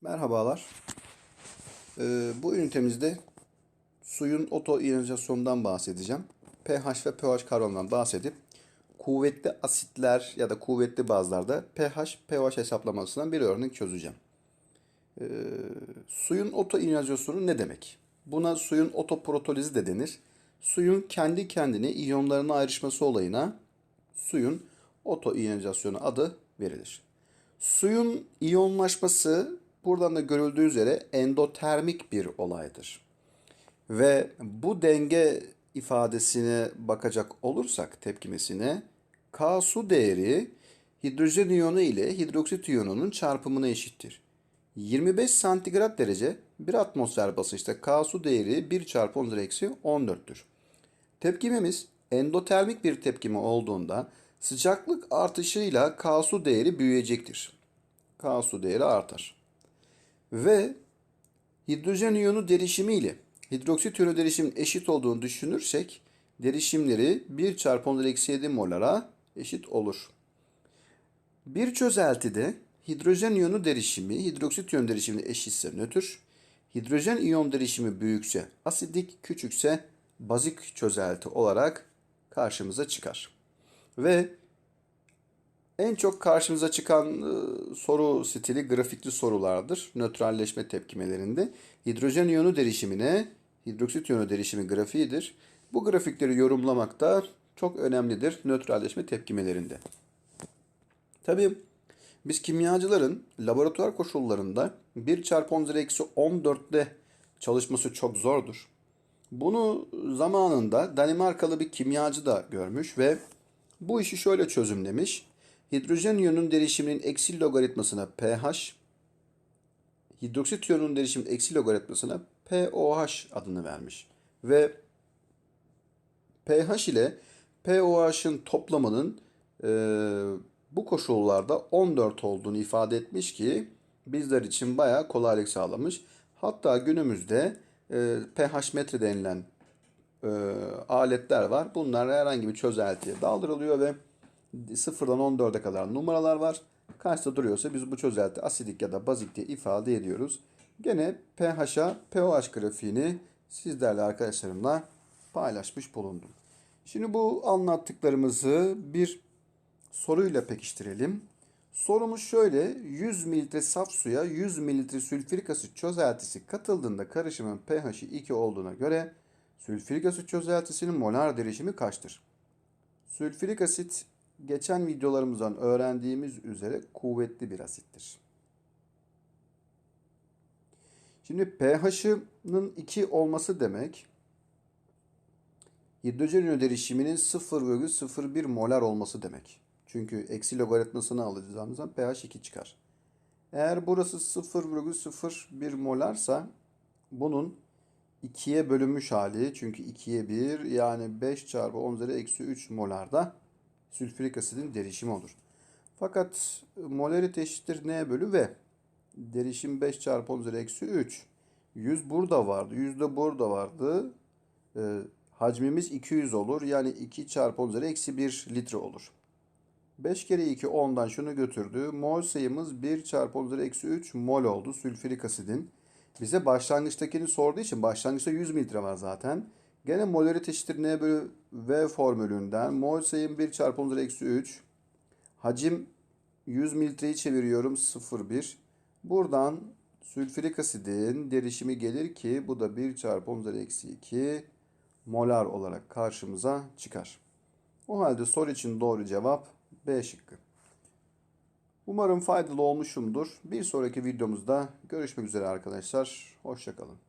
Merhabalar. Ee, bu ünitemizde suyun otoiyonizasyonundan bahsedeceğim. pH ve pH kavramından bahsedip kuvvetli asitler ya da kuvvetli bazlarda pH, pH hesaplamasından bir örnek çözeceğim. Ee, suyun otoiyonizasyonu ne demek? Buna suyun otoprotolizi de denir. Suyun kendi kendine iyonlarına ayrışması olayına suyun otoiyonizasyonu adı verilir. Suyun iyonlaşması buradan da görüldüğü üzere endotermik bir olaydır. Ve bu denge ifadesine bakacak olursak tepkimesine K su değeri hidrojen iyonu ile hidroksit iyonunun çarpımına eşittir. 25 santigrat derece bir atmosfer basınçta K su değeri 1 çarpı 10 eksi 14'tür. Tepkimemiz endotermik bir tepkime olduğunda sıcaklık artışıyla K su değeri büyüyecektir. K su değeri artar. Ve hidrojen iyonu derişimi ile hidroksit iyonu derişimin eşit olduğunu düşünürsek derişimleri 1 çarpı 10 eksi 7 molara eşit olur. Bir çözeltide hidrojen iyonu derişimi hidroksit iyonu derişimine eşitse nötr, hidrojen iyon derişimi büyükse asidik, küçükse bazik çözelti olarak karşımıza çıkar. Ve en çok karşımıza çıkan e, soru stili grafikli sorulardır. Nötralleşme tepkimelerinde. Hidrojen iyonu derişimine hidroksit iyonu derişimi grafiğidir. Bu grafikleri yorumlamak da çok önemlidir nötralleşme tepkimelerinde. Tabii biz kimyacıların laboratuvar koşullarında 1 çarpı 10 üzeri eksi 14'te çalışması çok zordur. Bunu zamanında Danimarkalı bir kimyacı da görmüş ve bu işi şöyle çözümlemiş. Hidrojen iyonunun derişiminin eksi logaritmasına pH, hidroksit iyonunun derişiminin eksi logaritmasına pOH adını vermiş. Ve pH ile pOH'ın toplamının e, bu koşullarda 14 olduğunu ifade etmiş ki bizler için bayağı kolaylık sağlamış. Hatta günümüzde e, pH metre denilen e, aletler var. Bunlar herhangi bir çözeltiye daldırılıyor ve sıfırdan 14'e kadar numaralar var. Kaçta duruyorsa biz bu çözelti asidik ya da bazik diye ifade ediyoruz. Gene pH'a pOH grafiğini sizlerle arkadaşlarımla paylaşmış bulundum. Şimdi bu anlattıklarımızı bir soruyla pekiştirelim. Sorumuz şöyle. 100 mililitre saf suya 100 mililitre sülfürik asit çözeltisi katıldığında karışımın pH'i 2 olduğuna göre sülfürik asit çözeltisinin molar derişimi kaçtır? Sülfürik asit geçen videolarımızdan öğrendiğimiz üzere kuvvetli bir asittir. Şimdi pH'ının 2 olması demek hidrojen iyonu derişiminin 0,01 molar olması demek. Çünkü eksi logaritmasını alacağımız zaman pH 2 çıkar. Eğer burası 0,01 molarsa bunun 2'ye bölünmüş hali çünkü 2'ye 1 yani 5 çarpı 10 üzeri eksi 3 molarda sülfürik asidin derişimi olur. Fakat molarite eşittir n bölü v. Derişim 5 çarpı 10 üzeri eksi 3. 100 burada vardı. 100 de burada vardı. E, hacmimiz 200 olur. Yani 2 çarpı 10 üzeri eksi 1 litre olur. 5 kere 2 10'dan şunu götürdü. Mol sayımız 1 çarpı 10 üzeri eksi 3 mol oldu sülfürik asidin. Bize başlangıçtakini sorduğu için başlangıçta 100 mililitre var zaten. Gene molarite eşittir n bölü v formülünden mol sayım 1 çarpı 10 üzeri eksi 3. Hacim 100 mililitreyi çeviriyorum 0,1. Buradan sülfürik asidin derişimi gelir ki bu da 1 çarpı 10 üzeri eksi 2 molar olarak karşımıza çıkar. O halde soru için doğru cevap B şıkkı. Umarım faydalı olmuşumdur. Bir sonraki videomuzda görüşmek üzere arkadaşlar. Hoşçakalın.